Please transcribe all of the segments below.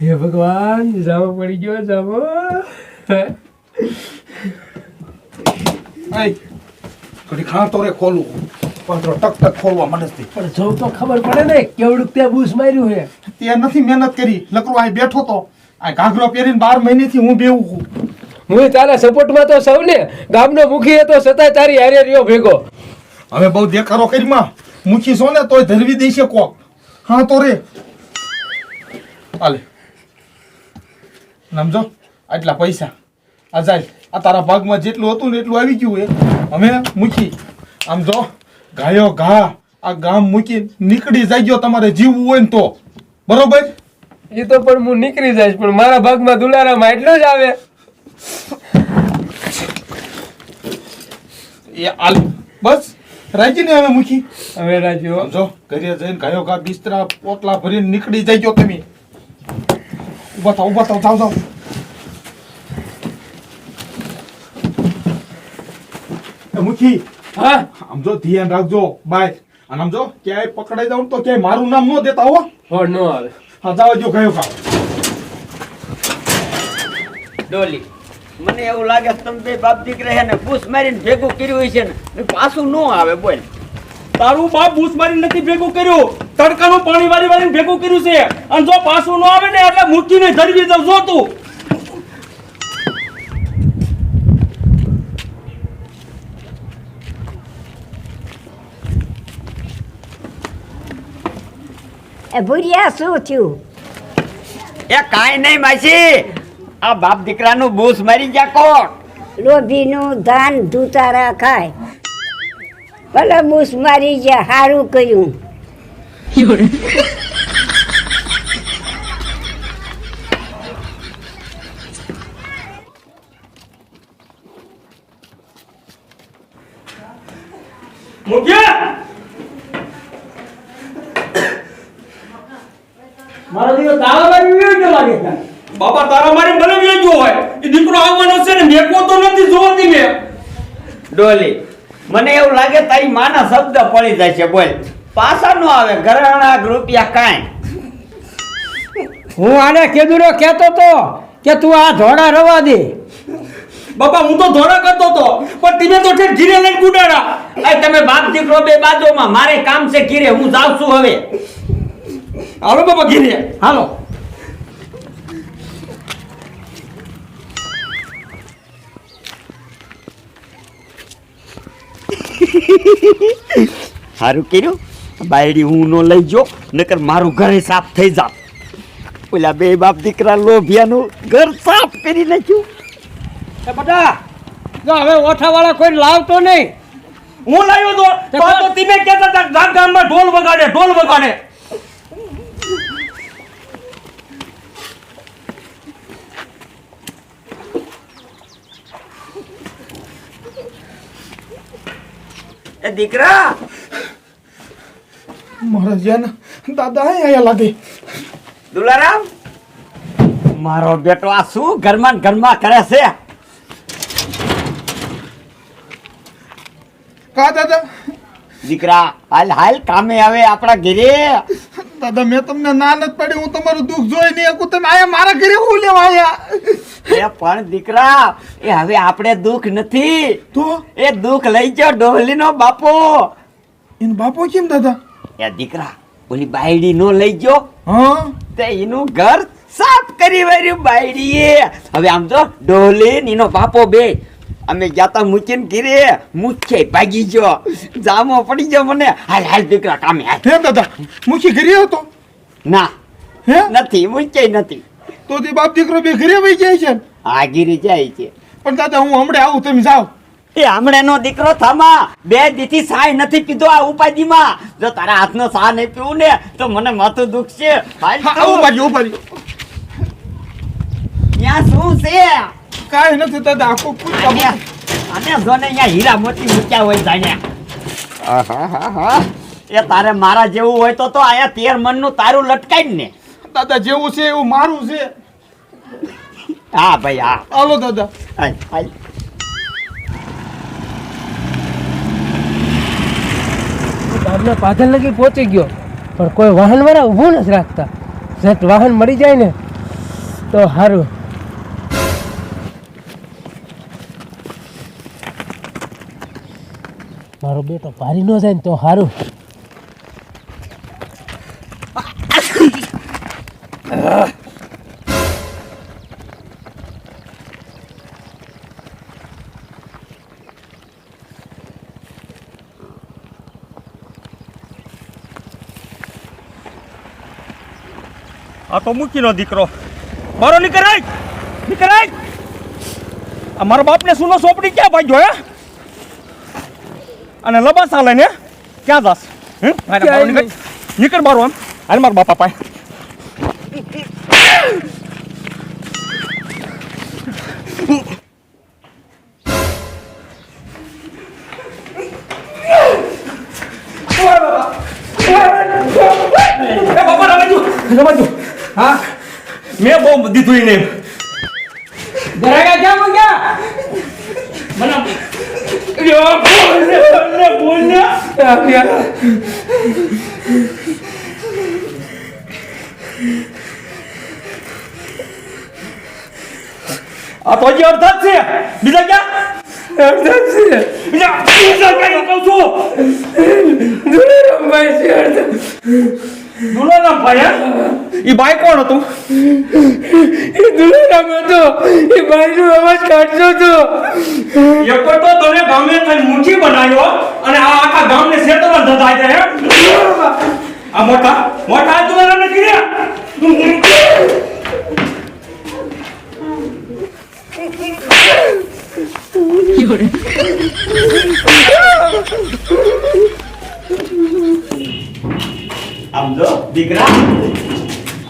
હે ભગવાન જામો પડી ગયો જામો. આય ઘડી ખાણ તોરે ખોલવું પંત્રો ટક ટક ખોલવા મનસથી પણ જો તો ખબર પડે ને કેવડું ત્યાં બૂસ માર્યું હે. તે નથી મહેનત કરી. લકરો અહીં બેઠો તો. આ ઘાઘરો પહેરીને બાર મહિનેથી હું બેવું છું. હું તારા સપોર્ટમાં તો સૌને ગામનો મુખી હતો છતાંય તારી હારે રહ્યો ભેગો. હવે બહુ દેખારો કરીમાં. મુખી છો ને તોય ધરવી દઈશે કોક. હા તો રે. હાલે. સમજો આટલા પૈસા. આ જાય આ તારા ભાગમાં જેટલું હતું ને એટલું આવી ગયું એ અમે મૂકી. આમ જો ગાયો ઘા આ ગામ મૂકી નીકળી જાય તમારે જીવવું હોય ને તો. બરોબર? એ તો પણ હું નીકળી જઈશ પણ મારા ભાગમાં દુલારામાં એટલો જ આવે. એ આલ બસ. રાજી ને હવે મૂકી. હવે રાજી જો ઘરે જઈને ગાયો ઘા બિસ્તરા પોટલા ભરીને નીકળી જાય તમે. ઊભા થાવ ઊભા થાવ જાવ જાવ મુખી હા આમ જો ધ્યાન રાખજો બાય અને આમ જો ક્યાંય પકડાઈ જાવ તો ક્યાંય મારું નામ ન દેતા હો હો ન આવે હા જાવ જો કયો કા ડોલી મને એવું લાગે તમે બે બાપ દીકરા છે ને ભૂસ મારીને ભેગું કર્યું હોય છે ને પાછું ન આવે બોલ. તારું બાપ ભૂસ મારી નથી ભેગું કર્યું. તડકાનું પાણી વાળી વાળીને ભેગું કર્યું છે. અને જો પાછું ન આવે ને એટલે મૂકીને ધરવી દઉં જો તું. એ ભૂરિયા શું થયું? એ કાંઈ નહીં માસી. આ બાપ દીકરાનું બૂસ મારી ગયા કોટ લોભીનું ધાન ધૂતારા ખાય. ભલે બૂસ મારી ગયા સારું કર્યું. મૂક્યા મારો દીકરો તારા મારી વિવેક લાગે છે. બાપા તારા મારી ભલે વેચ્યો હોય. એ દીકરો આવવાનો છે ને મેકો તો નથી જોતી મેં. ડોલી મને એવું લાગે તારી માના શબ્દ પડી જાય છે બોલ. પાછા નો આવે ઘરેણા રૂપિયા કાંઈ. હું આને કેદુરો કહેતો તો કે તું આ ધોળા રવા દે. બાપા હું તો ધોળા કરતો તો પણ તમે તો ઠેર ઘીરે લઈને ગુડાડા આ તમે બાપ દીકરો બે બાજુમાં મારે કામ છે કીરે હું જાઉં છું હવે. હાલો બાપા ઘીરે. હાલો. સારું કર્યું? બાયડી હું નો લઈ જો નકર મારું ઘરે સાફ થઈ જા ઓલા બે બાપ દીકરા લોભિયાનું ઘર સાફ કરી નાખ્યું. એ બટા જો હવે ઓઠાવાળા કોઈ લાવતો નહીં. હું લાવ્યો તો? તો તો તમે કહેતા હતા ગામ ગામમાં ઢોલ વગાડે ઢોલ વગાડે. એ દીકરા મારા જ્યાં દાદા અહીંયા લાગે. દુલારામ મારો બેટો આ શું ઘરમાં ગરમા ઘરમાં કરે છે? કા દાદા? દીકરા હાલ હાલ કામે આવે આપણા ઘરે. દાદા મેં તમને ના નથી પડી હું તમારું દુઃખ જોઈ નહીં શકું. તમે આયા મારા ઘરે હું લેવા આયા? એ પણ દીકરા એ હવે આપણે દુઃખ નથી. તો? એ દુઃખ લઈ જાઓ ડોહલીનો બાપો. એન બાપો કેમ દાદા? એ દીકરા ઓલી બાયડી નો લઈ ગયો. હા? તે એનું ઘર સાફ કરી વાર્યું બાયડીએ. હવે આમ તો ડોલી નીનો બાપો બે. અમે જાતા મૂકીને ઘીરે મૂકે ભાગી ગયો. જામો પડી ગયો મને. હાલ હાલ દીકરા કામે હાલ. હે દાદા મુખી ઘરે હતો? ના. હે? નથી મૂકે નથી. તો તે બાપ દીકરો બે ઘરે વહી જાય છે આ ગીરી જાય છે. પણ દાદા હું હમણાં આવું તમે જાઓ. એ હમણાંનો દીકરો થમા. બે દીથી સાય નથી પીધો આ ઉપાધિમાં જો તારા હાથનો સા નહીં પીવું ને તો મને માથું દુખશે. ઊભા રહ્યો ત્યાં શું છે? કાંઈ નથી તો આખું અને જો ને અહીંયા હીરા મોતી મૂક્યા હોય જાણ્યા. એ તારે મારા જેવું હોય તો તો અહીંયા તેર મનનું તારું લટકાઈ ને. દાદા જેવું છે એવું મારું છે. હા ભાઈ હા. હાલો દાદા. હાલ, ગામના પાછળ લગી પહોંચી ગયો. પણ કોઈ વાહનવાળા ઊભું નથી રાખતા. જટ વાહન મળી જાય ને, તો સારું મારો બેટો ભારી ન જાય ને તો સારું આ તો મૂકીનો દીકરો. મારો નીકળાય નીકળાય આ મારા બાપને સુનો સોપડી ક્યાં ભાગ્યો હે? અને લબાસા લઈને ક્યાં જાસ નીકળ. મારો આમ. હાલ મારા બાપા પાય બાપા. રમાજો રમાજો હા? મેં બહુ દીધું એને. ઘરે ક્યાં ગયા? મને બોલ ને. આ તો જ છે. બીજા ક્યાં? અડધા છે. બીજા બીજા ક્યાં કહું છું? દુલારામભાઈ છે અડધા. દુલાના ભાઈ એ ઈ ભાઈ કોણ હતું? એ દુલારામ હતો એ ભાઈનો અવાજ કાઢતો હતો. એક તો તને ગામે થઈને મૂઠી બનાવ્યો અને આ આખા ગામને શેતરવા ધધાઈ હે? આ મોટા મોટા તું કીધે આમ જો દીકરા?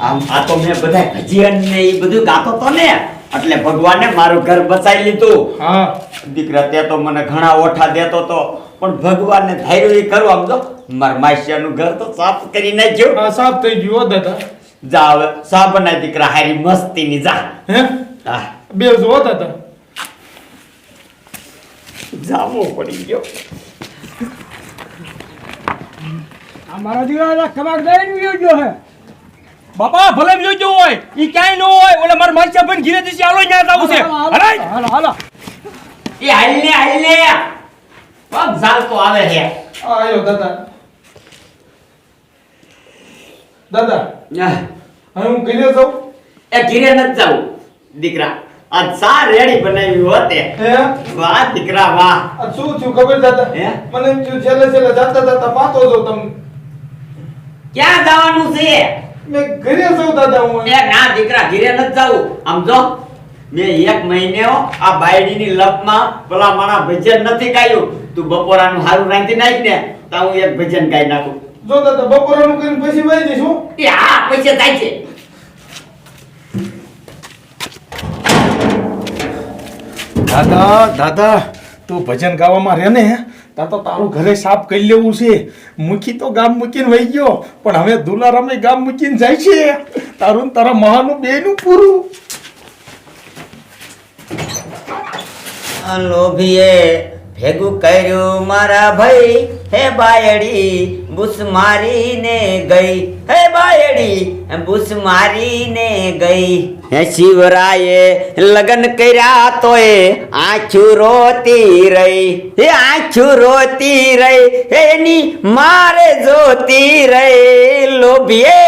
આમ આ તો મેં બધા ભજીયન ને એ બધું ગાતો તો ને. એટલે ભગવાને મારું ઘર બચાવી લીધું. હા. દીકરા તે તો મને ઘણા ઓઠા દેતો તો પણ ભગવાનને ધાર્યું એ કરું આમ જો. માર માસિયાનું ઘર તો સાફ કરી નાખ્યું હા સાફ થઈ ગયું દાદા. જા હવે સાફ ના દીકરા હારી મસ્તી ની જા. હે? હા. બે જો દાદા. જાવો પડી ગયો. આ મારા દીકરા ખબર દઈને વિયો હે. બાપા ભલે જોજો હોય ઈ ક્યાંય ન હોય ઓલે માર માસ્ટર ભાઈ ઘીરે દીસી આલો ન્યા જાવું છે. હરાય. હાલો હાલો. એ હાલને હાલને. હાલ ને પગ ઝાલતો આવે છે. આયો દાદા. દાદા હવે હું ઘરે જાઉં? એ ઘીરે ન જાઉં દીકરા. આ ચા રેડી બનાવી હોતે. હે? વાહ દીકરા વાહ. આ શું થયું ખબર દાદા? હે? મને છેલ્લે છેલ્લે જાતા જાતા પાતો જો તમે. ક્યાં જવાનું છે? મે ઘરે જાઉં દાદા હું. એ ના દીકરા ઘરે નથી જાવું આમ જો મે એક મહિને આ બાયડીની લપમાં પેલા મારા ભજન નથી ગાયું. તું બપોરાનું હારું રાંધી નાખ ને તા હું એક ભજન ગાઈ નાખું. જો દાદા બપોરાનું કરીને પછી વહી જઈશ એ હા પૈસા થાય છે. દાદા દાદા તું ભજન ગાવામાં રહે ને? તા તો તારું ઘરે સાફ કરી લેવું છે. મૂકી તો ગામ મૂકીને વહી ગયો. પણ હવે દુલારામે ગામ મૂકીને જાય છે. તારું તારા મહાનું બેનું પૂરું. લોભીએ ભેગું કર્યું મારા ભાઈ હે બાયડી. બુસ મારીને ગઈ. હે બાયડી, બુસ મારીને ગઈ. હે શિવરાયે લગન કર્યા તોય આછું રોતી રહી. હે આછું રોતી રહી, એની મારે જોતી રહી. લોભીએ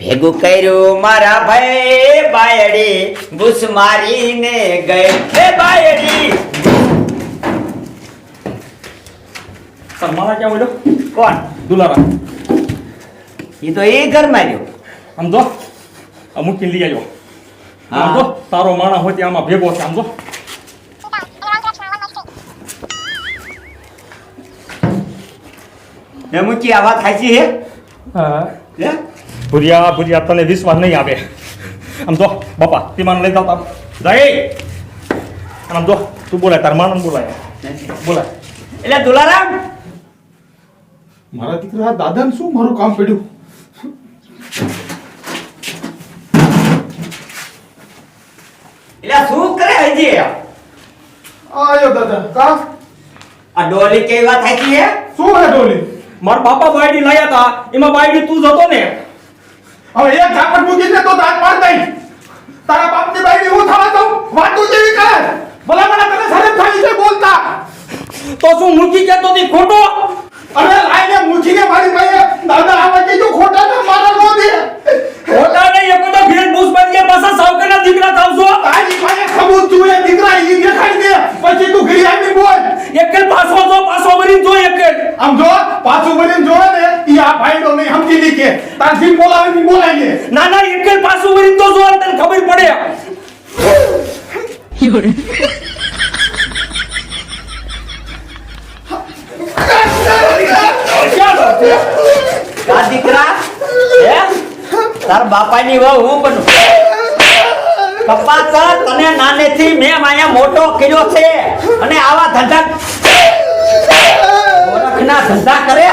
ભેગું કર્યું મારા ભાઈ બાયડી, બુસ મારીને ગઈ. હે બાયડી. મારા ક્યાં બોલ્યો? કોણ? દુલારા. એ તો એ ઘર માર્યો. આમ જો આ મૂકીને લઈ આવ્યો. આમ જો તારો માણા હોય તે આમાં ભેગો છે આમ જો. ને મૂકી આ વાત સાચી હે? હા? ભુરિયા ભુરિયા તને વિશ્વાસ નહીં આવે. આમ જો બાપા તીમાન લઈ જાવ જય! આમ જો તું બોલાય તાર માણસ બોલાય. બોલાય. એટલે દુલારામ મારા દીકરા દાદાને શું મારું કામ પડ્યું? એટલે શું કરે હજી? આયો દાદા કા? આ ડોલી કેવી વાત સાચી હે? શું હે ડોલી? મારા બાપા બાયડી લાયા હતા એમાં બાયડી તું જ હતો ને. હવે એક ઝાપટ મૂકીને તો દાંત પાડ દઈ તારા દી ખોટો અરે લાઈને મૂકીને મારી પાસે દાદા આવા કીધું ખોટા ના મારા નો દે ખોટા નહીં એક તો ભેટ બૂસ બની પાછા સાવકરના દીકરા થાવશો તારી પાસે ખબૂત તું એ દીકરા ઈ દેખાડી દે પછી તું ઘરે આવીને બોલ એક પાછો જો પાછો વળી જો એક આમ જો ને ઈ આ ભાઈડો નહીં સમજી લી કે. તારથી બોલાવીને બોલાવીએ ના ના એક પાછું વળી તો જો તને ખબર પડે. કા દીકરા હે? તાર બાપાની વહુ હું બનું કપાસ તને નાનેથી મેં અહીંયા મોટો કર્યો છે. અને આવા ધંધા ધંધા કરે?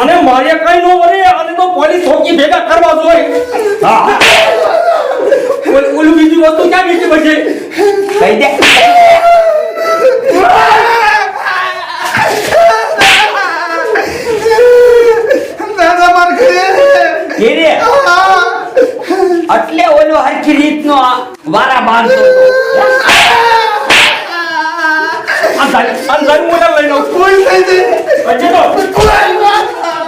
અને મારે કઈ નો વરે અને તો પોલીસ ચોકી ભેગા કરવા જોઈએ. હા. ઉલ ઓલું બીજી વસ્તુ ક્યાં બીજી પછી? કહી દે. એટલે ઓલો હરખી રીતનો આ વારા બાંધતો જાય આ મોટા લઈ લો કોઈ થઈ દે પછી તો.